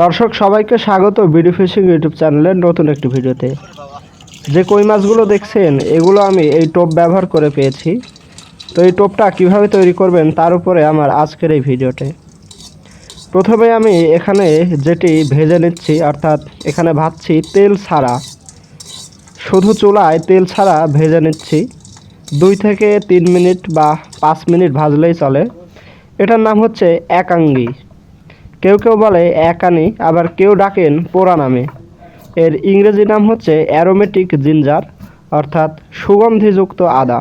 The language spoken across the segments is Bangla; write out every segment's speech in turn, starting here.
দর্শক সবাইকে স্বাগত বিডি ফিশিং ইউটিউব চ্যানেলের নতুন একটি ভিডিওতে। যে কই মাছগুলো দেখছেন, এগুলো আমি এই টোপ ব্যবহার করে পেয়েছি। তো এই টোপটা কীভাবে তৈরি করবেন তার উপরে আমার আজকের এই ভিডিওতে। প্রথমে আমি এখানে যেটি ভেজে নিচ্ছি, অর্থাৎ এখানে ভাজছি তেল ছাড়া। শুধু চুলায় তেল ছাড়া ভেজে নিচ্ছি। দুই থেকে তিন মিনিট বা পাঁচ মিনিট ভাজলেই চলে। এটার নাম হচ্ছে একাঙ্গি। কেউ কেউ বলে, একানি। আবার কেউ ডাকেন, পোড়া নামে। এর ইংরেজি নাম হচ্ছে অ্যারোমেটিক জিঞ্জার, অর্থাৎ সুগন্ধিযুক্ত আদা।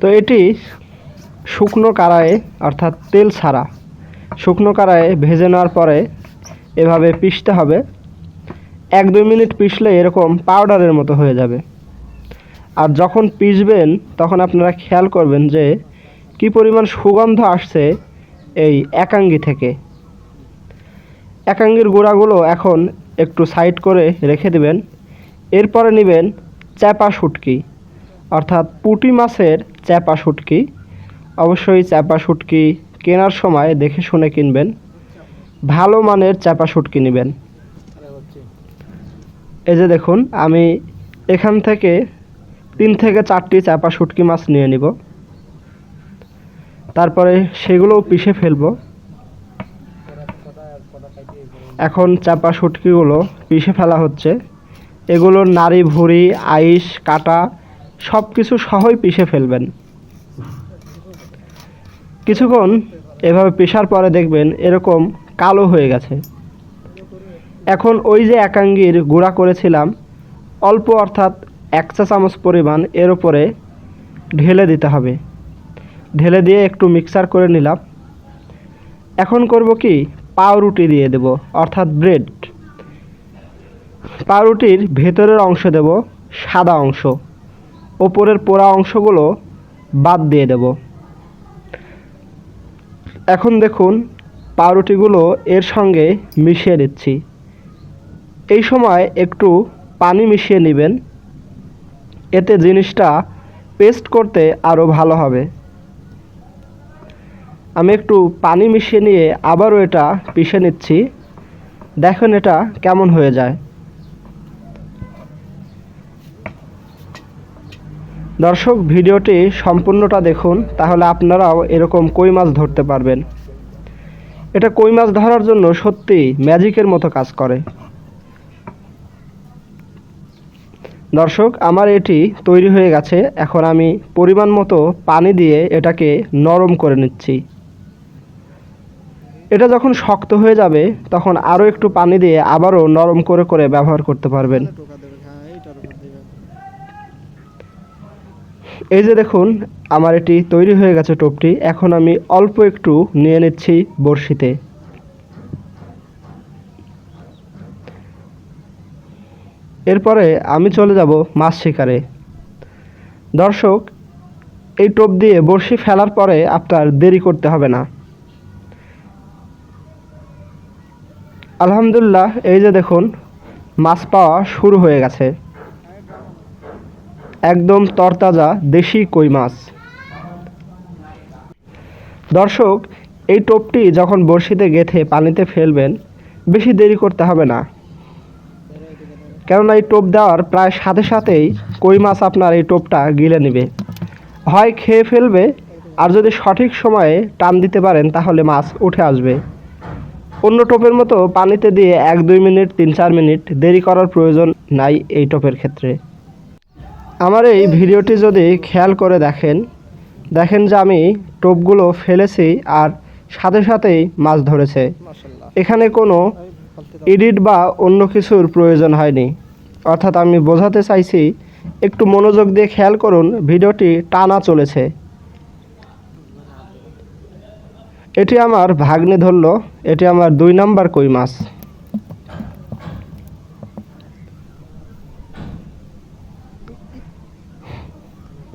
তো এটি শুকনো কারায়ে, অর্থাৎ তেল ছাড়া, শুকনো কারায়ে ভেজে নেওয়ার পরে এভাবে পিষতে হবে। এক দুই মিনিট পিষলে এরকম পাউডারের মতো হয়ে যাবে। আর যখন পিষবেন, তখন আপনারা খেয়াল করবেন যে কি পরিমাণ সুগন্ধ আসছে এই একাঙ্গি থেকে। একাঙ্গির গুঁড়াগুলো এখন একটু সাইড করে রেখে দেবেন। এরপরে নেবেন চ্যাপা শুটকি, অর্থাৎ পুঁটি মাছের চ্যাপা শুটকি। অবশ্যই চ্যাপা শুটকি কেনার সময় দেখে শুনে কিনবেন। ভালো মানের চ্যাপা শুটকি নেবেন। এই যে দেখুন, আমি এখান থেকে তিন থেকে চারটি চাপা শুটকি মাছ নিয়ে নিব। তারপরে সেগুলোও পিষে ফেলব। এখন চাপা শুটকিগুলো পিষে ফেলা হচ্ছে। এগুলো নাড়ি, ভুঁড়ি, আইস, কাটা সব কিছু সহই পিষে ফেলবেন। কিছুক্ষণ এভাবে পিষার পরে দেখবেন এরকম কালো হয়ে গেছে। এখন ওই যে একাঙ্গির গুঁড়া করেছিলাম, অল্প অর্থাৎ এক চা চামচ পরিমাণ এর উপরে ঢেলে দিতে হবে। ঢেলে দিয়ে একটু মিক্সার করে নিলাম। এখন করব কি? পাউরুটি দিয়ে দেব, অর্থাৎ ব্রেড। পাউরুটির ভেতরের অংশ দেব, সাদা অংশ। ওপরের পোড়া অংশগুলো বাদ দিয়ে দেব। এখন দেখুন, পাউরুটিগুলো এর সঙ্গে মিশিয়ে দিচ্ছি। এই সময় একটু পানি মিশিয়ে নেবেন। এতে জিনিসটা পেস্ট করতে আরও ভালো হবে। আমি একটু পানি মিশিয়ে নিয়ে আবারও এটা পিষে নিচ্ছি। দেখুন এটা কেমন হয়ে যায়। দর্শক, ভিডিওটি সম্পূর্ণটা দেখুন, তাহলে আপনারাও এরকম কই মাছ ধরতে পারবেন। এটা কই মাছ ধরার জন্য সত্যি ম্যাজিকের মতো কাজ করে। দর্শক, আমার এটি তৈরি হয়ে গেছে। এখন আমি পরিমাণ মতো পানি দিয়ে এটাকে নরম করে নিচ্ছি। এটা যখন শক্ত হয়ে যাবে, তখন আরও একটু পানি দিয়ে আবারও নরম করে করে ব্যবহার করতে পারবেন। এই যে দেখুন, আমার এটি তৈরি হয়ে গেছে টোপটি। এখন আমি অল্প একটু নিয়ে নিচ্ছি বড়শিতে। এরপরে আমি চলে যাব মাছ শিকারে। দর্শক, এই টোপ দিয়ে বড়শি ফেলার পরে আপনার দেরি করতে হবে না। আলহামদুলিল্লাহ, এই যে দেখুন, মাছ পাওয়া শুরু হয়ে গেছে। একদম তরতাজা দেশি কই মাছ। দর্শক, এই টোপটি যখন বড়শিতে গেথে পানিতে ফেলবেন, বেশি দেরি করতে হবে না। কেননা এই টোপ দেওয়ার প্রায় সাথে সাথেই কই মাছ আপনার এই টোপটা গিলে নেবে। হয় খেয়ে ফেলবে, আর যদি সঠিক সময়ে টান দিতে পারেন, তাহলে মাছ উঠে আসবে। অন্য টোপের মতো পানিতে দিয়ে এক দুই মিনিট তিন চার মিনিট দেরি করার প্রয়োজন নাই এই টোপের ক্ষেত্রে। আমার এই ভিডিওটি যদি খেয়াল করে দেখেন দেখেন যে আমি টোপগুলো ফেলেছি আর সাথে সাথেই মাছ ধরেছে। এখানে কোনো এডিট বা অন্য কিছুর প্রয়োজন হয়নি। অর্থাৎ আমি বোঝাতে চাইছি একটু মনোযোগ দিয়ে খেয়াল করুন ভিডিওটি টানা চলেছে। এটি আমার ভাগ্নে ধরলো, এটি আমার দুই নাম্বার কই মাছ।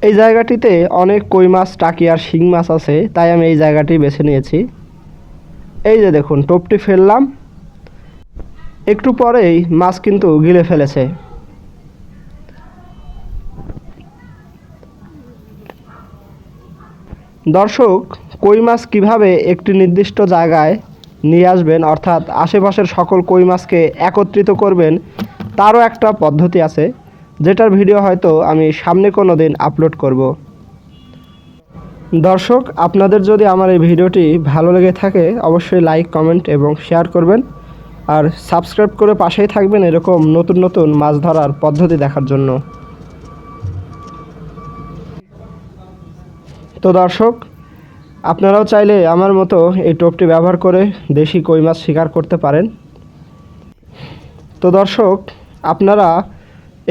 এই জায়গাটিতে অনেক কই মাছ, টাকি আর শিং মাছ আছে, তাই আমি এই জায়গাটি বেছে নিয়েছি। এই যে দেখুন, টোপটি ফেললাম। একটু পরেই মাছ কিন্তু গিলে ফেলেছে। দর্শক কই মাছ কীভাবে একটি নির্দিষ্ট জায়গায় নিয়ে আসবেন, অর্থাৎ আশেপাশের সকল কই মাছকে একত্রিত করবেন, তারও একটা পদ্ধতি আছে, যেটার ভিডিও হয়তো আমি সামনে কোনো দিন আপলোড করব। দর্শক, আপনাদের যদি আমার এই ভিডিওটি ভালো লেগে থাকে, অবশ্যই লাইক, কমেন্ট এবং শেয়ার করবেন, আর সাবস্ক্রাইব করে পাশেই থাকবেন এরকম নতুন নতুন মাছ ধরার পদ্ধতি দেখার জন্য। তো দর্শক আপনারাও চাইলে আমার মতো এই টোপটি ব্যবহার করে দেশি কই মাছ শিকার করতে পারেন। তো দর্শক, আপনারা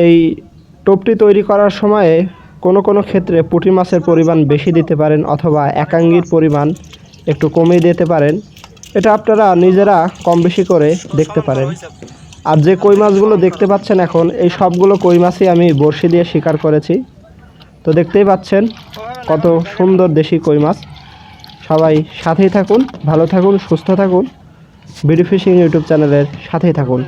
এই টোপটি তৈরি করার সময়ে কোনো কোনো ক্ষেত্রে পুঁটি মাছের পরিমাণ বেশি দিতে পারেন অথবা একাঙ্গির পরিমাণ একটু কমিয়ে দিতে পারেন, এটা আপনারা নিজেরা কম বেশি করে দেখতে পারেন। আর যে কই মাছগুলো দেখতে পাচ্ছেন এখন, এই সবগুলো কই মাছই আমি বড়শি দিয়ে শিকার করেছি। তো দেখতেই পাচ্ছেন কত সুন্দর দেশি কই মাছ। সবাই সাথেই থাকুন ভালো থাকুন সুস্থ থাকুন। বিডি ফিশিং ইউটিউব চ্যানেলের সাথেই থাকুন।